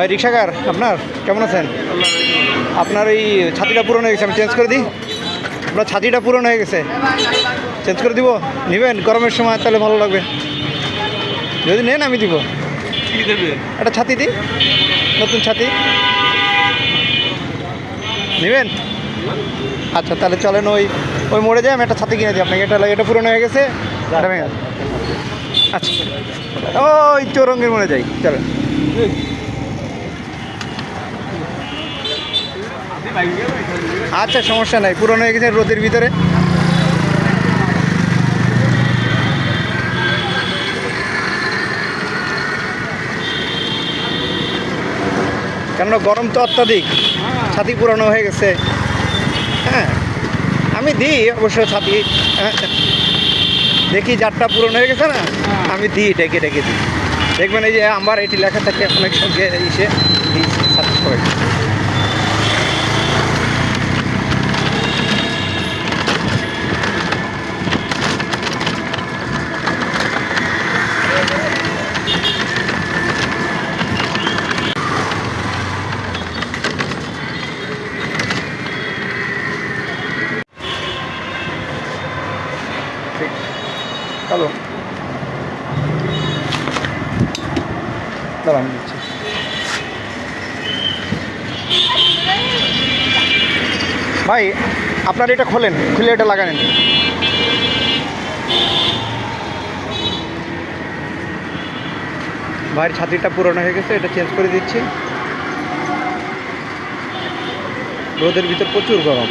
ভাই রিক্সাকার আপনার কেমন আছেন? আপনার এই ছাতিটা পূরণ হয়ে গেছে আমি চেঞ্জ করে দিই। আপনার ছাতিটা পূরণ হয়ে গেছে। চেঞ্জ করে দিব? নেবেন? গরমের সময় তাহলে ভালো লাগবে। যদি নেন আমি দিব। একটা ছাতি দিই। নতুন ছাতি। নেবেন? আচ্ছা তাহলে চলেন ওই ওই মোড়ে যাই আমি একটা ছাতি কিনে দিই আপনাকে। এটা এটা পুরনো হয়ে গেছে। আচ্ছা। ওই চৌরঙ্গের মোড়ে যাই চলেন। আচ্ছা সমস্যা নাই, পুরনো হয়ে গেছে রোদের ভিতরে। কেননা গরম তো অত্যাধিক, ছাতি পুরানো হয়ে গেছে। হ্যাঁ আমি দিই, অবশ্য ছাতি হ্যাঁ। দেখি যারটা পুরনো হয়ে গেছে না, আমি দিই, ডেকে ডেকে দিই। দেখবেন এই যে আমার এটি লেখা থাকে, অনেক সঙ্গে এসে দিই ছাত্র সবাই চলো দাঁড়ান দিচ্ছি। ভাই, আপনার এটা খোলেন, খুলে এটা লাগানেন। ভাইয়ের ছাতিটা পুরনো হয়ে গেছে, এটা চেঞ্জ করে দিচ্ছি। রোদের ভিতর প্রচুর গরম,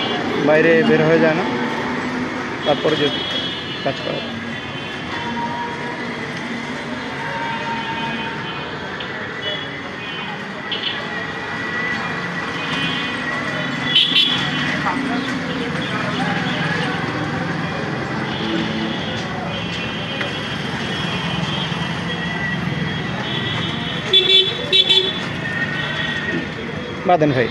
বাইরে বের হয়ে যায় না। তারপরে যে কাজ করা। যায়। বাদেন ভাই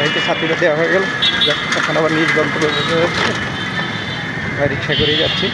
ভাইকে ছাত্রীরা দেওয়া হয়ে গেল। এখন আবার নিজ বসে হচ্ছে রিক্সা করে যাচ্ছি।